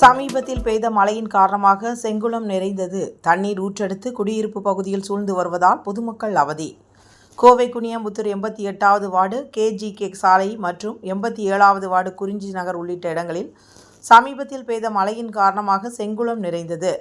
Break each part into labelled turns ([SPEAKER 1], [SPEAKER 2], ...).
[SPEAKER 1] சமீபத்தில் பெய்த மழையின் காரணமாக செங்குளம் நிறைந்தது. தண்ணீர் ஊற்றெடுத்து குடியிருப்பு பகுதியில் சூழ்ந்து வருவதால் பொதுமக்கள் அவதி. கோவை குனியம்புத்தூர் எண்பத்தி எட்டாவது வார்டு கேஜிகே சாலை மற்றும் எண்பத்தி ஏழாவது வார்டு குறிஞ்சி நகர் உள்ளிட்ட இடங்களில் சமீபத்தில் பெய்த மழையின் காரணமாக செங்குளம் நிறைந்தது.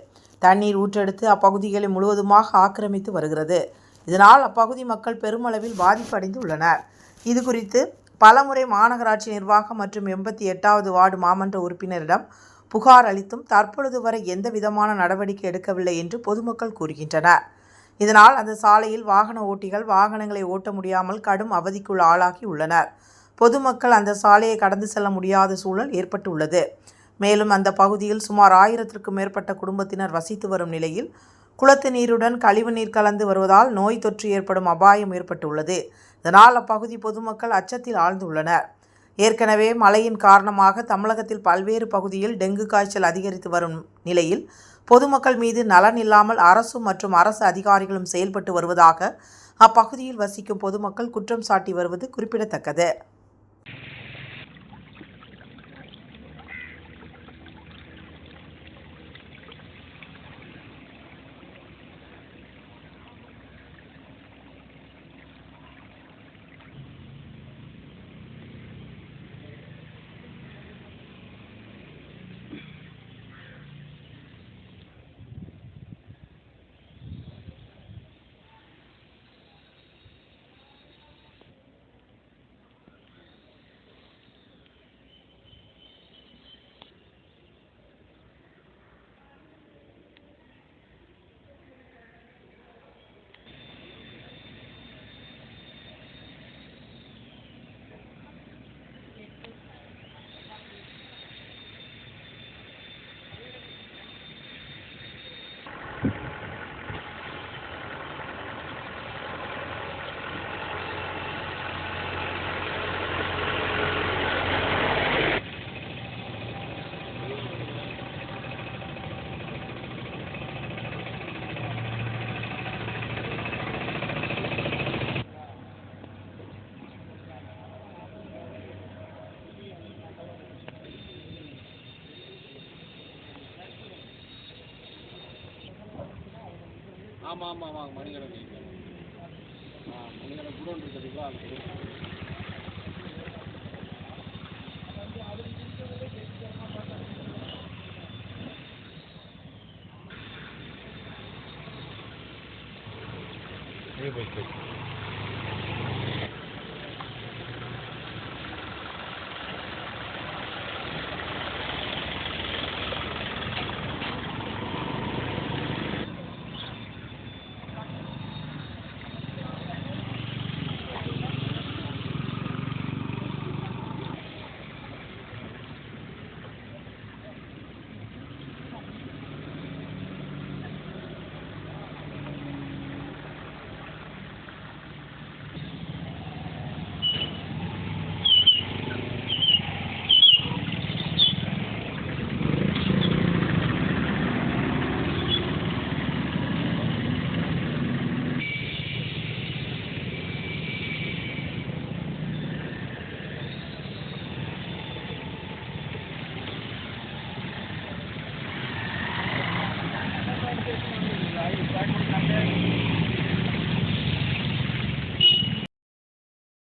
[SPEAKER 1] தண்ணீர் ஊற்றெடுத்து அப்பகுதிகளை முழுவதுமாக ஆக்கிரமித்து வருகிறது. இதனால் அப்பகுதி மக்கள் பெருமளவில் பாதிப்படைந்து உள்ளனர் இது குறித்து பலமுறை மாநகராட்சி நிர்வாகம் மற்றும் எண்பத்தி எட்டாவது வார்டு மாமன்ற உறுப்பினரிடம் புகார் அளித்தும் தற்பொழுது வரை எந்த விதமான நடவடிக்கை எடுக்கவில்லை என்று பொதுமக்கள் கூறுகின்றனர். இதனால் அந்த சாலையில் வாகன ஓட்டிகள் வாகனங்களை ஓட்ட முடியாமல் கடும் அவதிக்குள் ஆளாகி உள்ளனர். பொதுமக்கள் அந்த சாலையை கடந்து செல்ல முடியாத சூழல் ஏற்பட்டுள்ளது. மேலும் அந்த பகுதியில் சுமார் ஆயிரத்திற்கும் மேற்பட்ட குடும்பத்தினர் வசித்து வரும் நிலையில் குளத்து நீருடன் கழிவுநீர் கலந்து வருவதால் நோய் தொற்று ஏற்படும் அபாயம் ஏற்பட்டுள்ளது. இதனால் அப்பகுதி பொதுமக்கள் அச்சத்தில் ஆழ்ந்துள்ளனர். ஏற்கனவே மழையின் காரணமாக தமிழகத்தில் பல்வேறு பகுதியில் டெங்கு காய்ச்சல் அதிகரித்து வரும் நிலையில் பொதுமக்கள் மீது நலன் இல்லாமல் அரசு மற்றும் அரசு அதிகாரிகளும் செயல்பட்டு வருவதாக அப்பகுதியில் வசிக்கும் பொதுமக்கள் குற்றம் சாட்டி வருவது குறிப்பிடத்தக்கது.
[SPEAKER 2] ஆமாம் ஆமாம் ஆமாம் மணிகடை வீட்டில். ஆ மணிகடன் குடோன் இருக்கு தெரியுங்களா? அந்த குடோன்